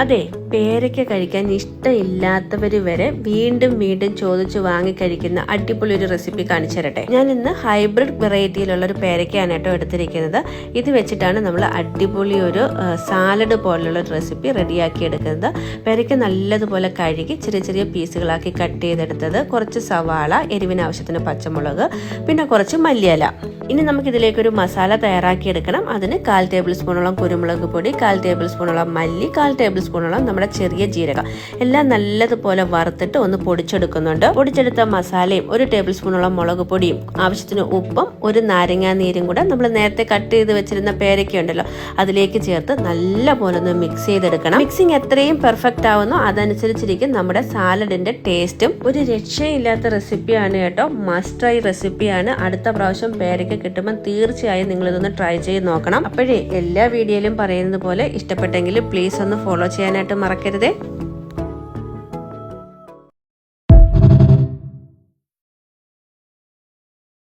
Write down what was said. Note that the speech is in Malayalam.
അതെ പേരയ്ക്ക കഴിക്കാൻ ഇഷ്ടമില്ലാത്തവർ വരെ വീണ്ടും വീണ്ടും ചോദിച്ചു വാങ്ങി കഴിക്കുന്ന അടിപൊളി ഒരു റെസിപ്പി കാണിച്ചു തരട്ടെ. ഞാൻ ഇന്ന് ഹൈബ്രിഡ് വെറൈറ്റിയിലുള്ള ഒരു പേരയ്ക്കാണ് കേട്ടോ എടുത്തിരിക്കുന്നത്. ഇത് വെച്ചിട്ടാണ് നമ്മൾ അടിപൊളി ഒരു സാലഡ് പോലുള്ള ഒരു റെസിപ്പി റെഡിയാക്കി എടുക്കുന്നത്. പേരയ്ക്ക നല്ലതുപോലെ കഴുകി ചെറിയ ചെറിയ പീസുകളാക്കി കട്ട് ചെയ്തെടുത്തത് കുറച്ച് സവാള എരിവിന് ആവശ്യത്തിന് പച്ചമുളക് പിന്നെ കുറച്ച് മല്ലിയില. ഇനി നമുക്ക് ഇതിലേക്ക് ഒരു മസാല തയ്യാറാക്കിയെടുക്കണം. അതിന് കാൽ ടേബിൾ സ്പൂണോളം കുരുമുളക് പൊടി കാൽ ടേബിൾ സ്പൂണോളം മല്ലി കാൽ ടേബിൾ സ്പൂണോളം നമ്മുടെ ചെറിയ ജീരകം. എല്ലാം നല്ലതുപോലെ വറുത്തിട്ട് ഒന്ന് പൊടിച്ചെടുക്കുന്നുണ്ട്. പൊടിച്ചെടുത്ത മസാലയും ഒരു ടേബിൾ സ്പൂണോളം മുളക് പൊടിയും ആവശ്യത്തിന് ഉപ്പും ഒരു നാരങ്ങാ നീരും കൂടെ നമ്മൾ നേരത്തെ കട്ട് ചെയ്ത് വെച്ചിരുന്ന പേരയ്ക്ക ഉണ്ടല്ലോ അതിലേക്ക് ചേർത്ത് നല്ല പോലെ ഒന്ന് മിക്സ് ചെയ്തെടുക്കണം. മിക്സിംഗ് എത്രയും പെർഫെക്റ്റ് ആവുന്നോ. അതനുസരിച്ചിരിക്കും നമ്മുടെ സാലഡിന്റെ ടേസ്റ്റും ഒരു രക്ഷയില്ലാത്ത റെസിപ്പിയാണ് കേട്ടോ. മസ്റ്റ് ട്രൈ റെസിപ്പിയാണ് അടുത്ത പ്രാവശ്യം പേരയ്ക്ക കിട്ടുമ്പോൾ തീർച്ചയായും നിങ്ങളിതൊന്ന് ട്രൈ ചെയ്ത് നോക്കണം. അപ്പോഴേ എല്ലാ വീഡിയോയിലും പറയുന്നത് പോലെ ഇഷ്ടപ്പെട്ടെങ്കിൽ പ്ലീസ് ഒന്ന് ഫോളോ ചെയ്യാനായിട്ട് മറക്കരുതേ.